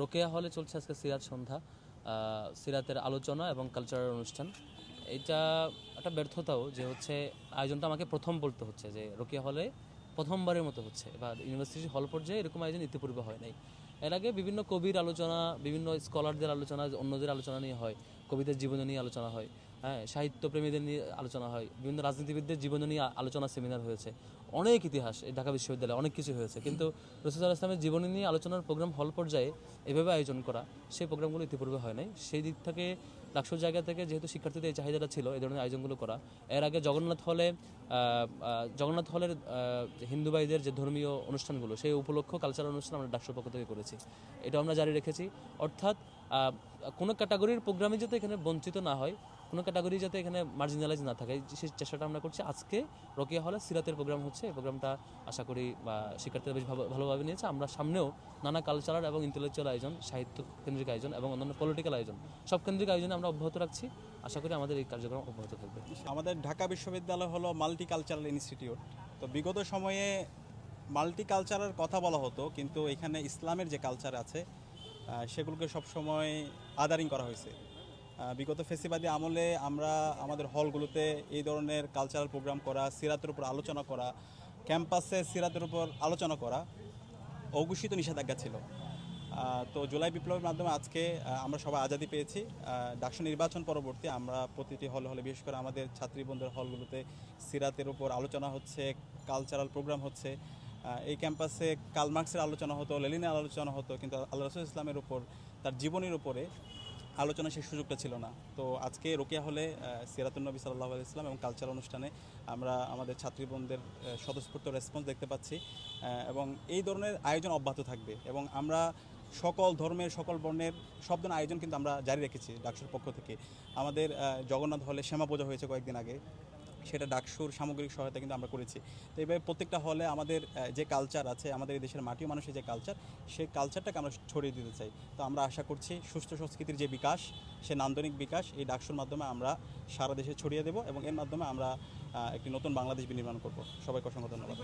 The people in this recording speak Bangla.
রোকেয়া হলে চলছে আজকে সিরাত সন্ধ্যা সিরাতের আলোচনা এবং কালচারাল অনুষ্ঠান। এটা একটা ব্যর্থতাও যে হচ্ছে আয়োজনটা আমাকে প্রথম বলতে হচ্ছে যে রোকেয়া হলে প্রথমবারের মতো হচ্ছে। বা ইউনিভার্সিটি হল পর্যায়ে এরকম আয়োজন ইতিপূর্বে হয় নাই। এর আগে বিভিন্ন কবির আলোচনা, বিভিন্ন স্কলারদের আলোচনা, অন্যদের আলোচনা নিয়ে হয়, কবিদের জীবনী নিয়ে আলোচনা হয়। হ্যাঁ সাহিত্যপ্রেমীদের নিয়ে আলোচনা হয়। বিভিন্ন রাজনীতিবিদদের জীবনী নিয়ে আলোচনা সেমিনার হয়েছে। অনেক ইতিহাস, এই ঢাকা বিশ্ববিদ্যালয়ে অনেক কিছু হয়েছে। কিন্তু রসুল ইসলামের জীবনী নিয়ে আলোচনার প্রোগ্রাম হল পর্যায়ে এভাবে আয়োজন করা, সেই প্রোগ্রামগুলো ইতিপূর্বে হয় নাই। সেই দিক থেকে, লাকসুর জায়গা থেকে যেহেতু শিক্ষার্থীদের এই চাহিদাটা ছিল, এই ধরনের আয়োজনগুলো করা। এর আগে জগন্নাথ হলে জগন্নাথ হলের হিন্দু ভাইদের যে ধর্মীয় অনুষ্ঠানগুলো, সেই উপলক্ষ কালচারাল অনুষ্ঠান আমরা ডাকসুর পক্ষ থেকে করেছি। এটা আমরা জারি রেখেছি। অর্থাৎ কোনো ক্যাটাগরির প্রোগ্রামে যাতে এখানে বঞ্চিত না হয় কোনো ক্যাটাগরি যাতে এখানে মার্জিনালাইজ না থাকে সেই চেষ্টাটা আমরা করছি। আজকে রকিয়া হলে সিরাতের প্রোগ্রাম হচ্ছে, এই প্রোগ্রামটা আশা করি, বা শিক্ষার্থীরা বেশ ভালো- ভালোভাবে নিয়েছে। আমরা সামনেও নানা কালচারাল এবং ইন্টেলেকচুয়াল আয়োজন, সাহিত্য কেন্দ্রিক আয়োজন এবং অন্যান্য পলিটিক্যাল আয়োজন, সব কেন্দ্রিক আয়োজনে আমরা অব্যাহত রাখছি। আশা করি আমাদের এই কার্যক্রম অব্যাহত থাকবে। আমাদের ঢাকা বিশ্ববিদ্যালয় হলো মাল্টি কালচারাল ইনস্টিটিউট তো বিগত সময়ে মাল্টি কালচারের কথা বলা হতো, কিন্তু এখানে ইসলামের যে কালচার আছে সেগুলোকে সবসময় আদারিং করা হয়েছে। বিগত ফেসিবাদী আমলে আমরা আমাদের হলগুলোতে এই ধরনের কালচারাল প্রোগ্রাম করা, সিরাতের উপর আলোচনা করা, ক্যাম্পাসে সিরাতের উপর আলোচনা করা অঘোষিত নিষেধাজ্ঞা ছিল। তো জুলাই বিপ্লবের মাধ্যমে আজকে আমরা সবাই আজাদি পেয়েছি। ডাকসু নির্বাচন পরবর্তী আমরা প্রতিটি হল হলে, বিশেষ করে আমাদের ছাত্রী বন্ধুর হলগুলোতে সিরাতের উপর আলোচনা হচ্ছে কালচারাল প্রোগ্রাম হচ্ছে। এই ক্যাম্পাসে কালমার্কসের আলোচনা হতো, লেলিনের আলোচনা হতো, কিন্তু আল্লাহ রসুল ইসলামের উপর, তার জীবনের উপরে আলোচনা সেই সুযোগটা ছিল না। তো আজকে রোকেয়া হলে সিরাতুল নবী সাল্লাহ ইসলাম এবং কালচার অনুষ্ঠানে আমরা আমাদের ছাত্রীবন্ধের স্বতঃস্ফূর্ত রেসপন্স দেখতে পাচ্ছি এবং এই ধরনের আয়োজন অব্যাহত থাকবে এবং আমরা সকল ধর্মের, সকল বর্ণের সব ধরনের আয়োজন কিন্তু আমরা জারি রেখেছি ডাকসুর পক্ষ থেকে। আমাদের জগন্নাথ হলে শ্যামা পূজা হয়েছে কয়েকদিন আগে। সেটা ডাকসুর সামগ্রিক সহায়তা কিন্তু আমরা করেছি। তো এইভাবে প্রত্যেকটা হলে আমাদের যে কালচার আছে, আমাদের এই দেশের মাটি মানুষের যে কালচার সেই কালচারটাকে আমরা ছড়িয়ে দিতে চাই। তো আমরা আশা করছি সুস্থ সংস্কৃতির যে বিকাশ, সে নান্দনিক বিকাশ, এই ডাকসুর মাধ্যমে আমরা সারা দেশে ছড়িয়ে দেব এবং এর মাধ্যমে আমরা একটি নতুন বাংলাদেশ বিনির্মাণ করব। সবাইকে অসংখ্য ধন্যবাদ।